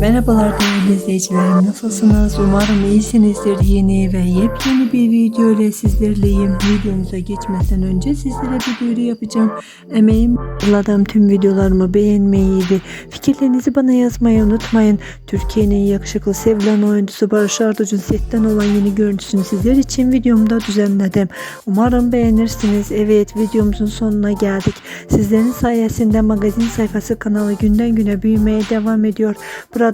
Merhabalar değerli izleyicilerim nasılsınız? Umarım iyisinizdir. Yeni ve yepyeni bir video ile sizlerleyim. Videomuza geçmeden önce sizlere bir duyuru yapacağım. Emeğim Allah'ım tüm videolarımı beğenmeyi ve fikirlerinizi bana yazmayı unutmayın. Türkiye'nin yakışıklı sevilen oyuncusu Barış Arduç'un setten olan yeni görüntüsünü sizler için videomda düzenledim. Umarım beğenirsiniz. Evet videomuzun sonuna geldik. Sizlerin sayesinde magazin sayfası kanalı günden güne büyümeye devam ediyor.